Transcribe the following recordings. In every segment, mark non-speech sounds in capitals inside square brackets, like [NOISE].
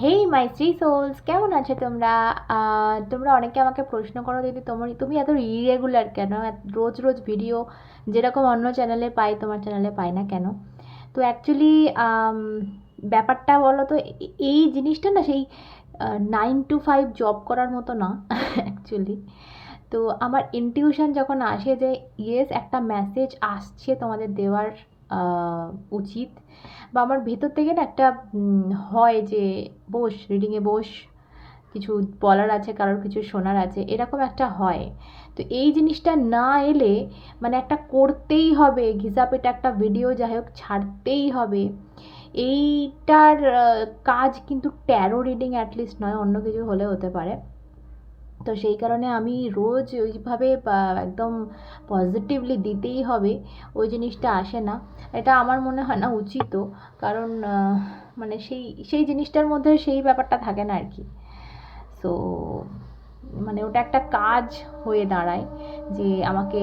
হেই মাই three sols কেমন আছে তোমরা? তোমরা অনেকে আমাকে প্রশ্ন করো, দিদি, তোমার তুমি এত ইরেগুলার কেন? রোজ রোজ ভিডিও যেরকম অন্য চ্যানেলে পাই, তোমার চ্যানেলে পাই না কেন? তো অ্যাকচুয়ালি ব্যাপারটা বলো তো এই জিনিসটা না সেই নাইন টু ফাইভ জব করার মতো না [LAUGHS] অ্যাকচুয়ালি তো আমার ইনটিউশন যখন আসে যে ইয়েস একটা মেসেজ আসছে তোমাদের দেওয়ার উচিত বা আমার ভেতর থেকে না একটা হয় যে, বস রিডিংয়ে বস, কিছু বলার আছে, কারোর কিছু শোনার আছে, এরকম একটা হয়। তো এই জিনিসটা না এলে মানে একটা করতেই হবে ঘিসাপেটে একটা ভিডিও যাই হোক, ছাড়তেই হবে। এইটার কাজ কিন্তু ট্যারো রিডিং অ্যাটলিস্ট নয়, অন্য কিছু হলে হতে পারে। তো সেই কারণে আমি রোজ ওইভাবে একদম পজিটিভলি দিতেই হবে, ওই জিনিসটা আসে না। এটা আমার মনে হয় না উচিতও কারণ মানে সেই সেই জিনিসটার মধ্যে সেই ব্যাপারটা থাকে না আর কি সো মানে ওটা একটা কাজ হয়ে দাঁড়ায় যে আমাকে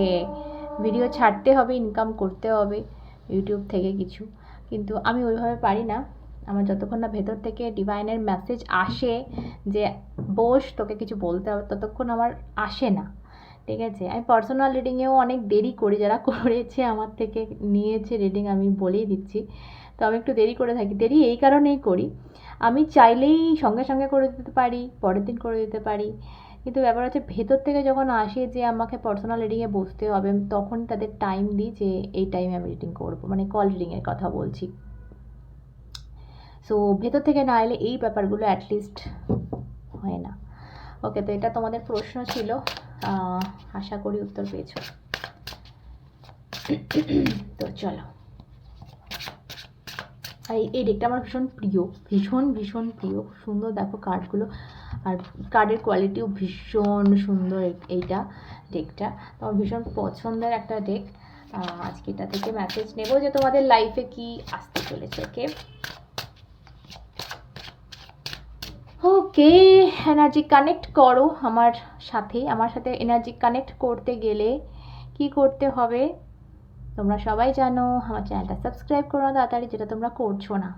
ভিডিও ছাড়তে হবে ইনকাম করতে হবে ইউটিউব থেকে কিছু। কিন্তু আমি ওইভাবে পারি না। আমার যতক্ষণ না ভেতর থেকে ডিভাইনের মেসেজ আসে যে বস, তোকে কিছু বলতে হবে, ততক্ষণ আমার আসে না। ঠিক আছে? আমি পার্সোনাল রিডিংয়েও অনেক দেরি করি, যারা করেছে আমার থেকে নিয়েছে রিডিং আমি বলেই দিচ্ছি। তো আমি একটু দেরি করে থাকি, দেরি এই কারণেই করি। আমি চাইলেই সঙ্গে সঙ্গে করে দিতে পারি, পরের দিন করে দিতে পারি। কিন্তু ব্যাপার হচ্ছে, ভেতর থেকে যখন আসে যে আমাকে পার্সোনাল রিডিংয়ে বসতে হবে তখন তাদের টাইম দিই যে এই টাইমে আমি রিডিং করব মানে কল রিডিংয়ের কথা বলছি। সো ভেতর থেকে না এলে এই ব্যাপারগুলো অ্যাটলিস্ট হয় না। ওকে তো এটা তোমাদের প্রশ্ন ছিল। আশা করি উত্তর পেয়েছ। তো চলো। এই- এই ডেকটা আমার ভীষণ প্রিয়, ভীষণ ভীষণ প্রিয়। সুন্দর, দেখো কার্ডগুলো আর কার্ডের কোয়ালিটিও ভীষণ সুন্দর এই- এইটা ডেকটা আমার ভীষণ পছন্দের একটা ডেক আজকে এটা থেকে মেসেজ নেব যে তোমাদের লাইফে কি আসতে চলেছে ওকে ওকে এনার্জি কানেক্ট করো আমার সাথে আমার সাথে এনার্জি কানেক্ট করতে গেলে কি করতে হবে তোমরা সবাই জানো, আমার চ্যানেলটা সাবস্ক্রাইব করো তাড়াতাড়ি, যেটা তোমরা করছ না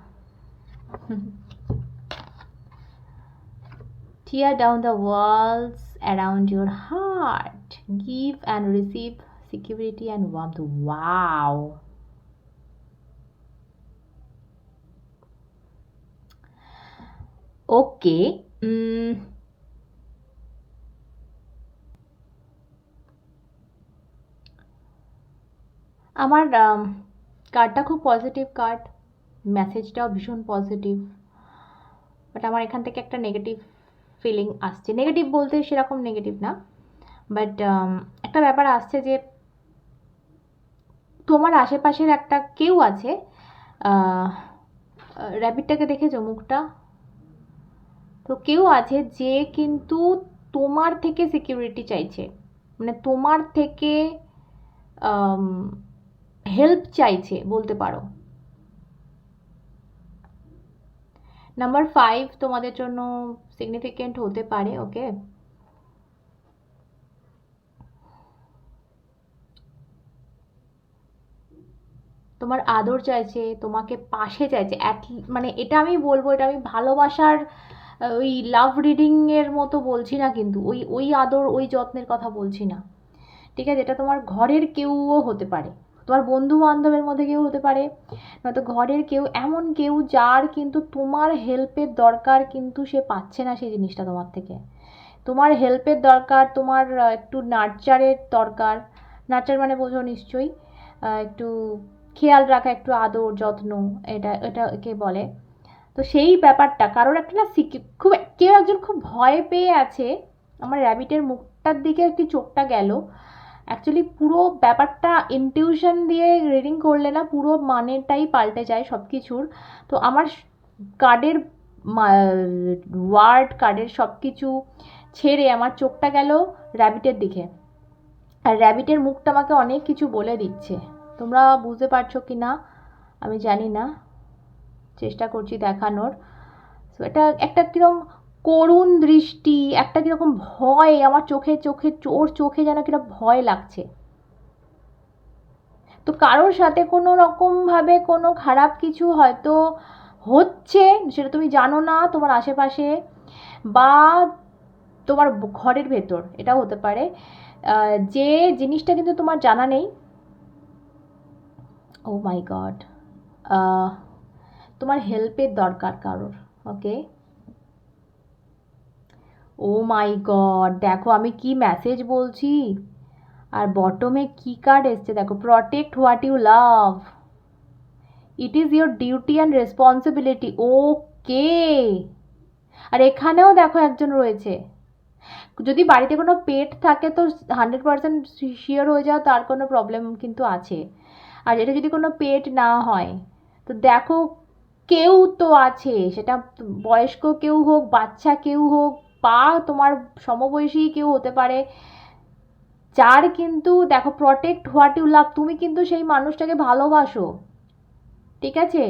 Tear down the walls around your heart. Give and receive security and warmth. Wow. ওকে আমার কার্ডটা খুব পজিটিভ কার্ড মেসেজটাও ভীষণ পজিটিভ বাট আমার এখান থেকে একটা নেগেটিভ ফিলিং আসছে। নেগেটিভ বলতে সেরকম নেগেটিভ না বাট একটা ব্যাপার আসছে যে, তোমার আশেপাশের একটা কেউ আছে র্যাবিটটাকে দেখেছ, মুখটা? তো কেউ আছে যে কিন্তু তোমার থেকে সিকিউরিটি চাইছে। মানে তোমার থেকে হেল্প চাইছে বলতে পারো। নাম্বার ফাইভ তোমাদের জন্য সিগনিফিকেন্ট হতে পারে ওকে তোমার আদর চাইছে, তোমাকে পাশে চাইছে মানে এটা আমি বলব, এটা আমি ভালোবাসার ওই লাভ রিডিংয়ের মতো বলছি না কিন্তু, ওই ওই আদর, ওই যত্নের কথা বলছি না। ঠিক আছে? এটা তোমার ঘরের কেউও হতে পারে। তোমার বন্ধু বান্ধবের মধ্যে কেউ হতে পারে, নয়তো ঘরের কেউ, এমন কেউ যার কিন্তু তোমার হেল্পের দরকার কিন্তু সে পাচ্ছে না সেই জিনিসটা তোমার থেকে। তোমার হেল্পের দরকার, তোমার একটু নার্চারের দরকার। নার্চার মানে বোঝো নিশ্চয়ই। একটু খেয়াল রাখা, একটু আদর, যত্ন, এটা, এটাকে বলে। তো সেই ব্যাপারটা কারোর একটা না খুব, কেউ একজন খুব ভয় পেয়ে আছে। আমার র্যাবিটের মুখটার দিকে একটি চোখটা গেল। অ্যাকচুয়ালি পুরো ব্যাপারটা ইনটিউশন দিয়ে রিডিং করলে না পুরো মানেটাই পাল্টে যায় সব কিছুর তো আমার কার্ডের ওয়ার্ড কার্ডের সব কিছু ছেড়ে আমার চোখটা গেল র্যাবিটের দিকে। আর র্যাবিটের মুখটা আমাকে অনেক কিছু বলে দিচ্ছে। তোমরা বুঝতে পারছ কি না আমি জানি না। চেষ্টা করছি দেখানোর। তো এটা একটা কীরকম করুণ দৃষ্টি, একটা কীরকম ভয়, আমার চোখে চোখে, ওর চোখে যেন কীরকম ভয় লাগছে। তো কারোর সাথে কোনো রকমভাবে কোনো খারাপ কিছু হয়তো হচ্ছে, সেটা তুমি জানো না তোমার আশেপাশে, বা তোমার ঘরের ভেতর, এটাও হতে পারে। যে জিনিসটা কিন্তু তোমার জানা নেই। ও মাই গড হেল্পের দরকার কারোর ওকে ও মাই গড দেখো আমি কি মেসেজ বলছি? আর বটমে কি কার্ড এসছে? দেখো protect what you love it is your duty and responsibility okay আর এখানেও দেখো একজন রয়েছে। যদি বাড়িতে কোনো পেট থাকে তো হান্ড্রেড পার্সেন্ট শিওর হয়ে যাও, তার কোনো প্রবলেম কিন্তু আছে। আর এটা যদি কোনো পেট না হয়, তো দেখো কেউ তো আছে, সেটা বয়স্ক কেউ হোক, বাচ্চা কেউ হোক, বা তোমার সমবয়সী কেউ হতে পারে, যার কিন্তু, দেখো প্রটেক্ট হোয়াট ইউ লাভ তুমি কিন্তু সেই মানুষটাকে ভালোবাসো, ঠিক আছে?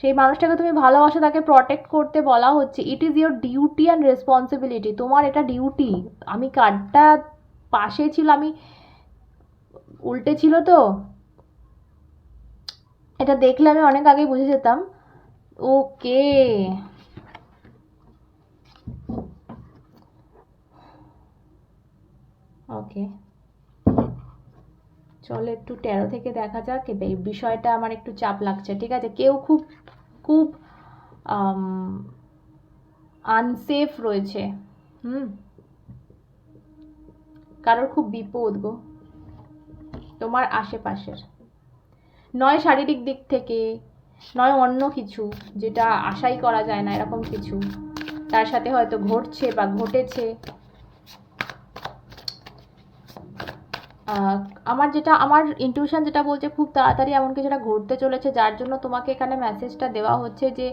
সেই মানুষটাকে তুমি ভালোবাসো, তাকে প্রটেক্ট করতে বলা হচ্ছে it is your duty and responsibility তোমার এটা ডিউটি আমি কার্ডটা পাশে ছিল, আমি উল্টে ছিল তো, এটা দেখলে আমি অনেক আগেই বুঝে যেতাম ওকে। ওকে। চলো একটু তেরো থেকে দেখা যাক। এ বে- বিষয়টা আমার একটু চাপ লাগছে, ঠিক আছে? কেউ খুব খুব আনসেফ রয়েছে, হুম? কারোর খুব বিপদ গো। তোমার আশেপাশের। নয় শারীরিক দিক থেকে নয় অন্য কিছু যেটা আশাই করা যায় না, এরকম কিছু। তার সাথে হয়তো ঘটছে বা ঘটেছে। আমার যেটা, আমার ইনটিউশন যেটা বলছে খুব তাড়াতাড়ি এমন কিছুটা ঘটতে চলেছে, যার জন্য তোমাকে এখানে মেসেজটা দেওয়া হচ্ছে যে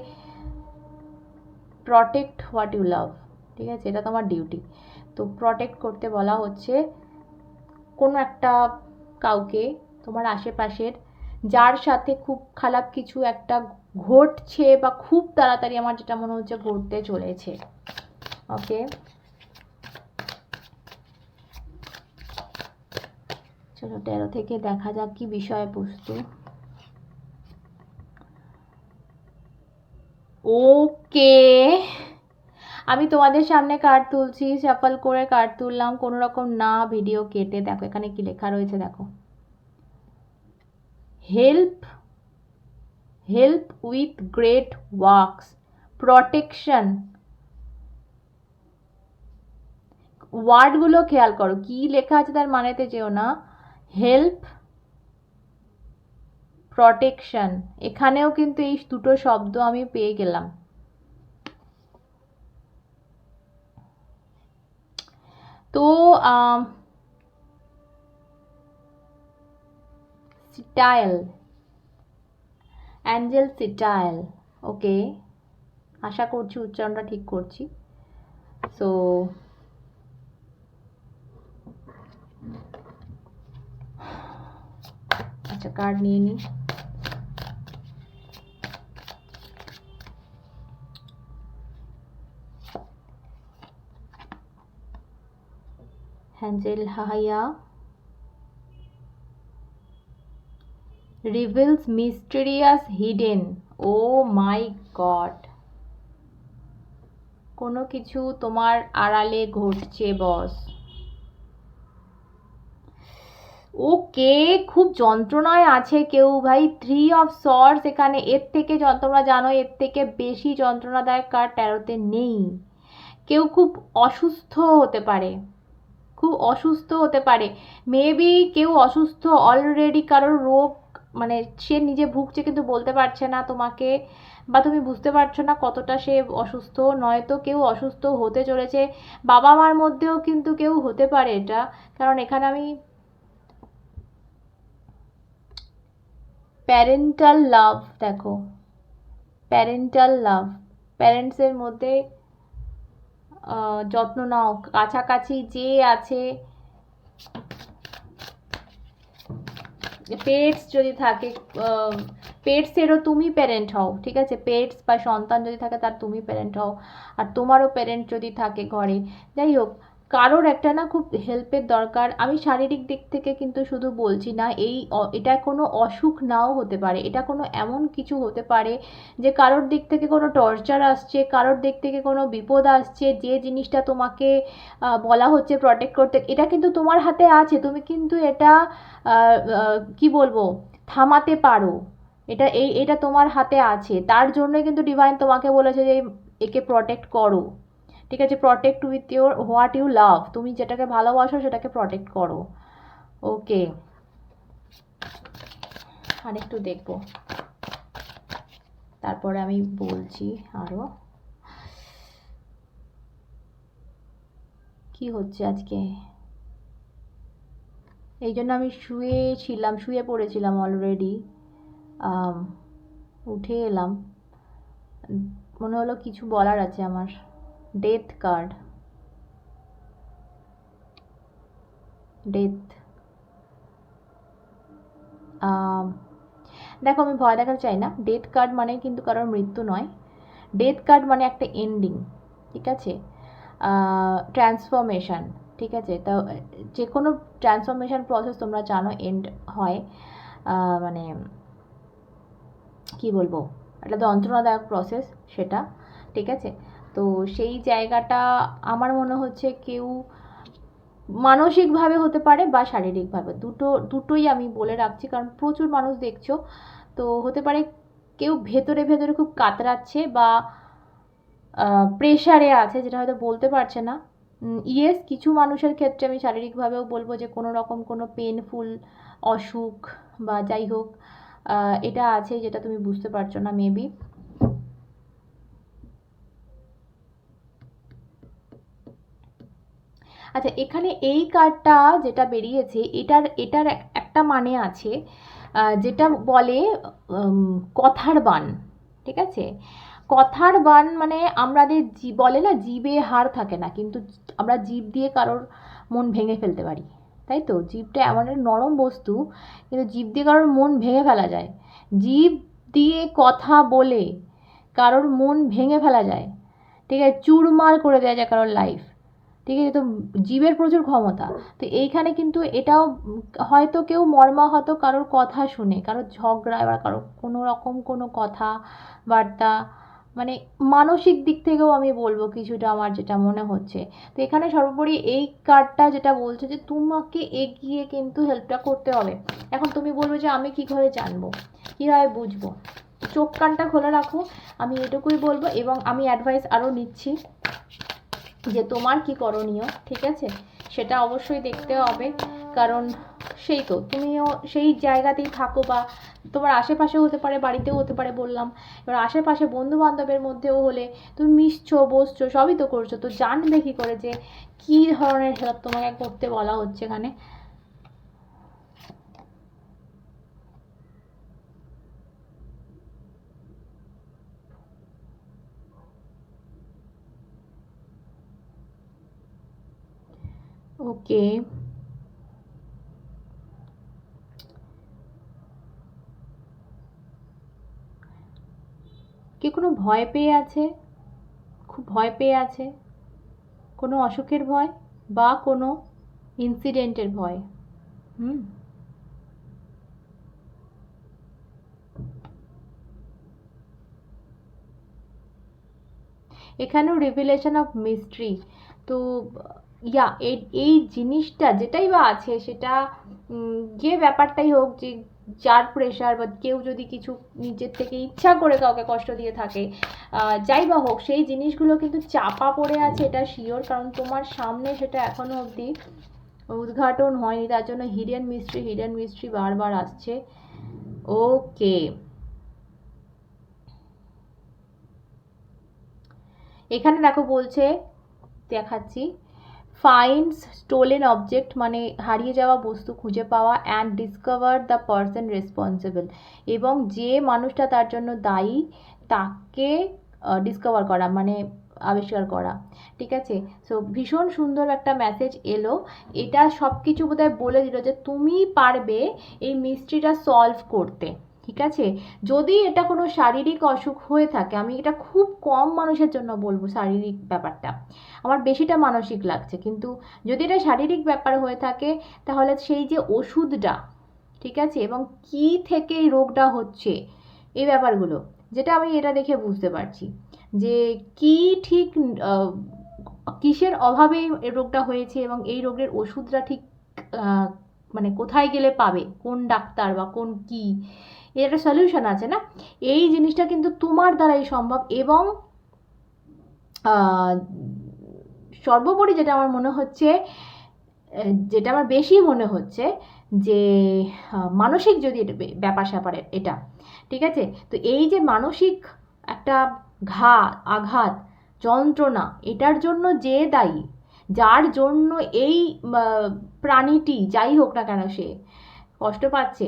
প্রটেক্ট হোয়াট ইউ লাভ ঠিক আছে? এটা তোমার ডিউটি তো প্রটেক্ট করতে বলা হচ্ছে, কোনো একটা কাউকে তোমার আশেপাশের যার সাথে খুব খারাপ কিছু একটা ঘটছে বা খুব তাড়াতাড়ি আমার যেটা মনে হচ্ছে ঘটতে চলেছে। ওকে চলো, তেরো থেকে দেখা যাক কি বিষয়বস্তু। ওকে আমি তোমাদের সামনে কার্ড তুলছি সাফল করে কার্ড তুললাম, কোনো রকম না ভিডিও কেটে দেখো। এখানে কি লেখা রয়েছে দেখো। Help help with great works protection ওয়ার্ডগুলো খেয়াল করো। কি লেখা আছে তার মানেতে যেও না। হেল্প প্রটেকশন এখানেও কিন্তু এই দুটো শব্দ আমি পেয়ে গেলাম। তো সিটাইল অ্যাঞ্জেল সিটাইল ওকে আশা করছি উচ্চারণটা ঠিক করছি। সো আচ্ছা কার্ড নিয়ে নিই হ্যাঞ্জেল হাহাইয়া reveals mysterious hidden oh my God কোনো কিছু তোমার আড়ালে ঘটছে বস ওকে খুব যন্ত্রণায় আছে কেউ, ভাই। থ্রি অফ সর্স এখানে, এর থেকে য- তোমরা জানো, এর থেকে বেশি যন্ত্রণাদায়ক কার ট্যারোতে নেই। কেউ খুব অসুস্থ হতে পারে। খুব অসুস্থ হতে পারে। মেবি কেউ অসুস্থ অলরেডি কারোর রোগ মানে সে নিজে ভুগছে কিন্তু বলতে পারছে না তোমাকে বা তুমি বুঝতে পারছ না কতটা সে অসুস্থ, নয়তো কেউ অসুস্থ হতে চলেছে। বাবা মার মধ্যেও কিন্তু কেউ হতে পারে এটা। কারণ এখানে আমি প্যারেন্টাল লাভ দেখো। প্যারেন্টাল লাভ প্যারেন্টসের মধ্যে যত্ন নাও। কাছাকাছি যে আছে পেটস যদি থাকে পেটসেরও তুমি প্যারেন্ট হও, ঠিক আছে? পেটস বা সন্তান যদি থাকে, তার তুমি প্যারেন্ট হও। আর তোমারও প্যারেন্ট যদি থাকে ঘরে, যাই হোক কারোর একটা না খুব হেল্পের দরকার। আমি শারীরিক দিক থেকে কিন্তু শুধু বলছি না, এই এটা কোনো অসুখ নাও হতে পারে। এটা কোনো এমন কিছু হতে পারে যে কারোর দিক থেকে কোনো টর্চার আসছে, কারোর দিক থেকে কোনো বিপদ আসছে, যে জিনিসটা তোমাকে বলা হচ্ছে প্রটেক্ট করতে। এটা কিন্তু তোমার হাতে আছে। তুমি কিন্তু এটা কি বলব? থামাতে পারো। এটা, এই, এটা তোমার হাতে আছে। তার জন্যই কিন্তু ডিভাইন তোমাকে বলেছে যে একে প্রটেক্ট করো। ঠিক আছে protect with your what you love তুমি যেটাকে ভালোবাসো, সেটাকে প্রটেক্ট করো। ওকে আর একটু দেখব। তারপরে আমি বলছি আরও কি হচ্ছে আজকে? এই জন্য আমি শুয়ে ছিলাম শুয়ে পড়েছিলাম অলরেডি উঠে এলাম। মনে হলো কিছু বলার আছে আমার। ডেথ কার্ড ডেথ দেখো, আমি ভয় দেখাতে চাই না। ডেথ কার্ড মানে কিন্তু কারোর মৃত্যু নয়। ডেথ কার্ড মানে একটা এন্ডিং ঠিক আছে? ট্রান্সফরমেশন ঠিক আছে? তো যে কোনো ট্রান্সফরমেশন প্রসেস তোমরা জানো এন্ড হয় মানে কি বলব? একটা যন্ত্রণাদায়ক প্রসেস সেটা, ঠিক আছে? তো সেই জায়গাটা আমার মনে হচ্ছে কেউ মানসিকভাবে হতে পারে বা শারীরিকভাবে। দুটো, দুটোই আমি বলে রাখছি, কারণ প্রচুর মানুষ দেখছ, তো হতে পারে কেউ ভেতরে ভেতরে খুব কাতরাচ্ছে বা প্রেশারে আছে যেটা হয়তো বলতে পারছে না। ইয়েস কিছু মানুষের ক্ষেত্রে আমি শারীরিকভাবেও বলব যে কোনো রকম কোনো পেনফুল অসুখ বা যাই হোক এটা আছে যেটা তুমি বুঝতে পারছ না মেবি আচ্ছা এখানে এই কার্ডটা যেটা বেরিয়েছে, এটার এটার একটা মানে আছে যেটা বলে কথার বান, ঠিক আছে? কথার বান মানে আমাদের জি, বলে না জিভে হার থাকে না, কিন্তু আমরা জিভ দিয়ে কারোর মন ভেঙে ফেলতে পারি, তাই তো? জিভটা এমন একটা নরম বস্তু, কিন্তু জিভ দিয়ে কারোর মন ভেঙে ফেলা যায়। জিভ দিয়ে কথা বলে কারোর মন ভেঙে ফেলা যায়, ঠিক আছে? চুরমার করে দেওয়া যায় কারোর লাইফ ঠিক আছে? তো জীবের প্রচুর ক্ষমতা। তো এইখানে কিন্তু এটাও হয়তো কেউ মর্মাহত কারোর কথা শুনে, কারোর ঝগড়া বা কারোর কোনো রকম কোনো কথা বার্তা মানে মানসিক দিক থেকেও আমি বলব কিছুটা আমার যেটা মনে হচ্ছে। তো এখানে সর্বোপরি এই কার্ডটা যেটা বলছে যে তোমাকে এগিয়ে কিন্তু হেল্পটা করতে হবে। এখন তুমি বলবে যে আমি কী করে জানব? কীভাবে বুঝব? চোখ কানটা খোলা রাখো, আমি এটুকুই বলব এবং আমি অ্যাডভাইস আরও নিচ্ছি। যে তোমার কি করণীয়, ঠিক আছে? সেটা অবশ্যই দেখতে হবে, কারণ সেই তো, তুমিও সেই জায়গাতেই থাকো বা তোমার আশেপাশেও হতে পারে, বাড়িতেও হতে পারে বললাম। এবার আশেপাশে বন্ধু বান্ধবের মধ্যেও হলে তুমি মিশছো, বসছো, সবই তো করছ, তো জানবে কী করে যে কী ধরনের হেল্প তোমাকে করতে বলা হচ্ছে এখানে? ওকে কে কোনো ভয় পেয়ে আছে? খুব ভয় পেয়ে আছে? কোনো অসুখের ভয় বা কোনো ইনসিডেন্টের ভয়? হুম। এখানেও রিভিলেশন অফ মিস্ট্রি তো ইয়া এই এই জিনিসটা যেটাই বা আছে, সেটা যে ব্যাপারটাই হোক, যে যার প্রেশার বা কেউ যদি কিছু নিজের থেকে ইচ্ছা করে কাউকে কষ্ট দিয়ে থাকে যাই বা হোক, সেই জিনিসগুলো কিন্তু চাপা পড়ে আছে, এটা শিওর কারণ তোমার সামনে সেটা এখনও অবধি উদ্ঘাটন হয়নি, তার জন্য হিডেন মিস্ট্রি হিডেন মিস্ট্রি বারবার আসছে। ওকে এখানে দেখো বলছে, দেখাচ্ছি। ফাইন্ডস স্টোলেন অবজেক্ট মানে হারিয়ে যাওয়া বস্তু খুঁজে পাওয়া and discover the person responsible এবং যে মানুষটা তার জন্য দায়ী তাকে ডিসকভার করা মানে আবিষ্কার করা। ঠিক আছে? সো ভীষণ সুন্দর একটা মেসেজ এলো। এটা সব কিছু বোধহয় বলে দিল যে তুমি পারবে এই মিস্ট্রিটা সলভ করতে। ঠিক আছে? যদি এটা কোনো শারীরিক অসুখ হয়ে থাকে, আমি এটা খুব কম মানুষের জন্য বলব শারীরিক ব্যাপারটা। আমার বেশিটা মানসিক লাগছে। কিন্তু যদি এটা শারীরিক ব্যাপার হয়ে থাকে, তাহলে সেই যে ওষুধটা, ঠিক আছে? এবং কি থেকে এই রোগটা হচ্ছে, এই ব্যাপারগুলো, যেটা আমি এটা দেখে বুঝতে পারছি। যে কি ঠিক কিসের অভাবে এই রোগটা হয়েছে এবং এই রোগের ওষুধটা ঠিক মানে কোথায় গেলে পাবে? কোন ডাক্তার বা কোন কি? এর একটা সলিউশন আছে, না? এই জিনিসটা কিন্তু তোমার দ্বারাই সম্ভব এবং সর্বোপরি যেটা আমার মনে হচ্ছে যেটা আমার বেশি মনে হচ্ছে যে মানসিক যদি ব্যাপার স্যাপারের এটা, ঠিক আছে? তো এই যে মানসিক একটা ঘা, আঘাত, যন্ত্রণা, এটার জন্য যে দায়ী, যার জন্য এই প্রাণীটি যাই হোক না কেন সে কষ্ট পাচ্ছে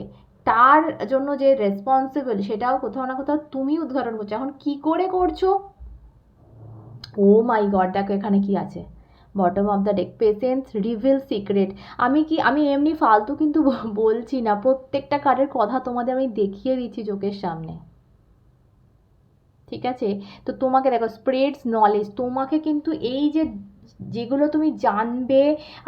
তার জন্য যে রেসপন্সিবল সেটাও কোথাও না কোথাও তুমি উদ্ঘাটন করছ। এখন কি করে করছ? ও মাই গড দেখো এখানে কি আছে। Bottom of the deck patience reveal secret আমি কি, আমি এমনি ফালতু কিন্তু বলছি না। প্রত্যেকটা কার্ডের কথা তোমাদের আমি দেখিয়ে দিচ্ছি চোখের সামনে। ঠিক আছে? তো তোমাকে দেখো স্প্রেডস নলেজ তোমাকে কিন্তু এই যে যেগুলো তুমি জানবে,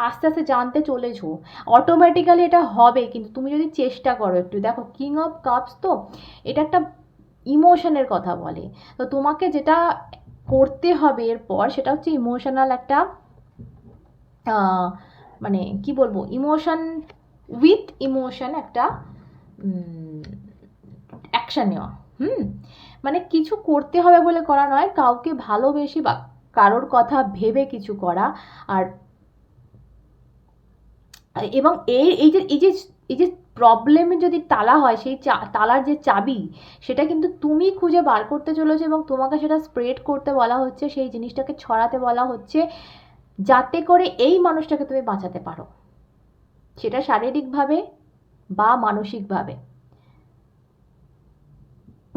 আস্তে আস্তে জানতে চলেছো অটোমেটিক্যালি এটা হবে, কিন্তু তুমি যদি চেষ্টা করো একটু, দেখো কিং অফ কাপস তো, এটা একটা ইমোশনের কথা বলে। তো তোমাকে যেটা করতে হবে এরপর, সেটা হচ্ছে ইমোশনাল একটা মানে কি বলব ইমোশন উইথ ইমোশন একটা অ্যাকশন নেওয়া, হুম? মানে কিছু করতে হবে বলে করা নয়, কাউকে ভালোবেসে বা কারোর কথা ভেবে কিছু করা আর এবং এই এই যে এই যে এই যে প্রবলেমে যদি তালা হয়, সেই তালার যে চাবি, সেটা কিন্তু তুমি খুঁজে বার করতে চলেছো এবং তোমাকে সেটা স্প্রেড করতে বলা হচ্ছে, সেই জিনিসটাকে ছড়াতে বলা হচ্ছে, যাতে করে এই মানুষটাকে তুমি বাঁচাতে পারো। সেটা শারীরিকভাবে বা মানসিকভাবে।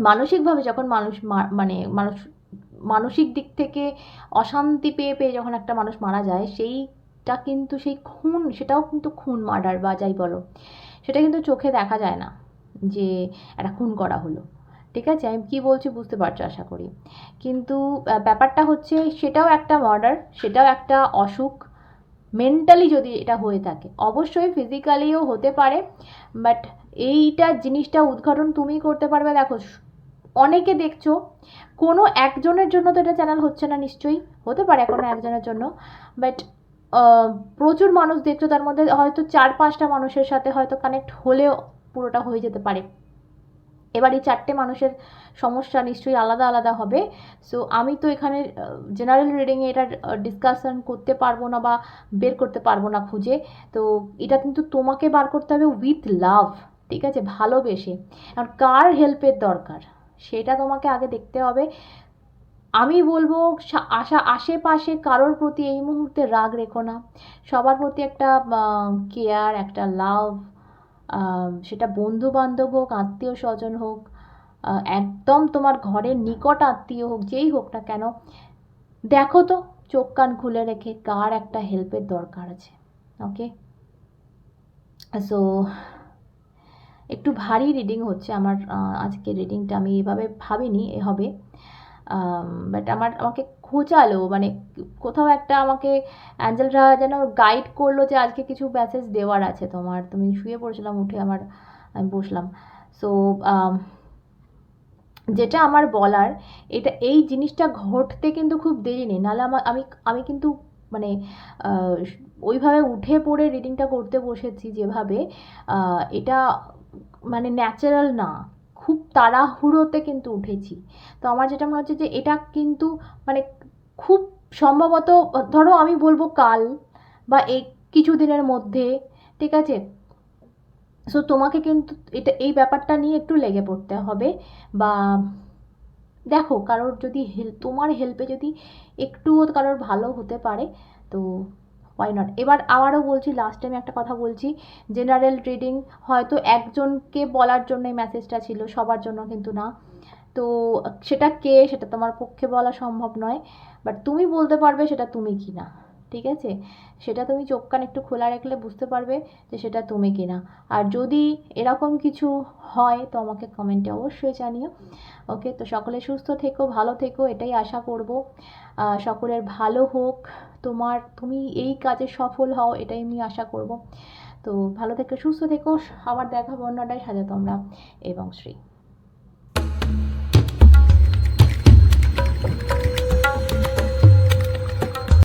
মানসিকভাবে যখন মানুষ মানে মানুষ মানসিক দিক থেকে অশান্তি পেয়ে পেয়ে যখন একটা মানুষ মারা যায়, সেইটা কিন্তু সেই খুন, সেটাও কিন্তু খুন মার্ডার বা যাই বলো, সেটা কিন্তু চোখে দেখা যায় না যে একটা খুন করা হলো। ঠিক আছে? আমি কী বলছি বুঝতে পারছ আশা করি। কিন্তু ব্যাপারটা হচ্ছে সেটাও একটা মার্ডার সেটাও একটা অসুখ। মেন্টালি যদি এটা হয়ে থাকে, অবশ্যই ফিজিক্যালিও হতে পারে বাট এইটা জিনিসটা উদ্ঘাটন তুমি করতে পারবে। দেখো, অনেকে দেখছ কোনো একজনের জন্য তো এটা চ্যানেল হচ্ছে না নিশ্চয়ই। হতে পারে কোনো একজনের জন্য। বাট প্রচুর মানুষ দেখছ, তার মধ্যে হয়তো চার পাঁচটা মানুষের সাথে হয়তো কানেক্ট হলেও পুরোটা হয়ে যেতে পারে। এবার এই চারটে মানুষের সমস্যা নিশ্চয়ই আলাদা আলাদা হবে। সো আমি তো এখানে জেনারেল রিডিংয়ে এটা ডিসকাশন করতে পারব না বা বের করতে পারব না খুঁজে। তো, এটা কিন্তু তোমাকে বার করতে হবে উইথ লাভ ঠিক আছে? ভালোবেসে। আর কার হেল্পের দরকার? সেটা তোমাকে আগে দেখতে হবে। আমি বলব আশা আশেপাশে কারোর প্রতি এই মুহূর্তে রাগ রেখো না। সবার প্রতি একটা কেয়ার একটা লাভ সেটা বন্ধু বান্ধব হোক আত্মীয় স্বজন হোক একদম তোমার ঘরের নিকট আত্মীয় হোক, যেই হোক না কেন, দেখো তো, চোখ কান খুলে রেখে কার একটা হেল্পের দরকার আছে ওকে সো একটু ভারী রিডিং হচ্ছে আমার আজকে রিডিংটা আমি এভাবে ভাবিনি, এ হবে। বাট আমার, আমাকে খোঁচালো মানে কোথাও একটা আমাকে অ্যাঞ্জেলরা যেন গাইড করল যে আজকে কিছু মেসেজ দেওয়ার আছে তোমার। তুমি শুয়ে পড়েছিলাম, উঠে আমার, আমি বসলাম। সো যেটা আমার বলার, এটা, এই জিনিসটা ঘটতে কিন্তু খুব দেরি নেই। নাহলে আমার আমি আমি কিন্তু মানে ওইভাবে উঠে পড়ে রিডিংটা করতে বসেছি যেভাবে এটা মানে ন্যাচারাল না, খুব তাড়াহুড়োতে কিন্তু উঠেছি। তো আমার যেটা মনে হচ্ছে যে এটা কিন্তু মানে খুব সম্ভবত, ধরো আমি বলব কাল বা এই কিছু দিনের মধ্যে, ঠিক আছে? সো তোমাকে কিন্তু এটা, এই ব্যাপারটা নিয়ে একটু লেগে পড়তে হবে বা দেখো কারোর যদি হেল্প তোমার হেল্পে যদি একটুও কারোর ভালো হতে পারে, তো ওয়াই নট এবার আবারও বলছি লাস্ট টাইম একটা কথা বলছি জেনারেল রিডিং হয়তো একজনকে বলার জন্য এই মেসেজটা ছিল, সবার জন্য কিন্তু না। তো সেটা কে? সেটা তোমার পক্ষে বলা সম্ভব নয় বাট তুমি বলতে পারবে সেটা তুমি কি না ঠিক আছে? সেটা তুমি চোখ কান একটু খোলা রাখলে বুঝতে পারবে যে সেটা তুমি কিনা। আর যদি এরকম কিছু হয় তো আমাকে কমেন্টে অবশ্যই জানিও। ওকে, তো সকলে সুস্থ থেকো, ভালো থেকো, এটাই আশা করব। সকলের ভালো হোক, তোমার, তুমি এই কাজে সফল হও, এটাই আমি আশা করব। তো ভালো থেকো, সুস্থ থেকো, আবার দেখা বন্যাটাই সাজা তোমরা এবং শ্রী।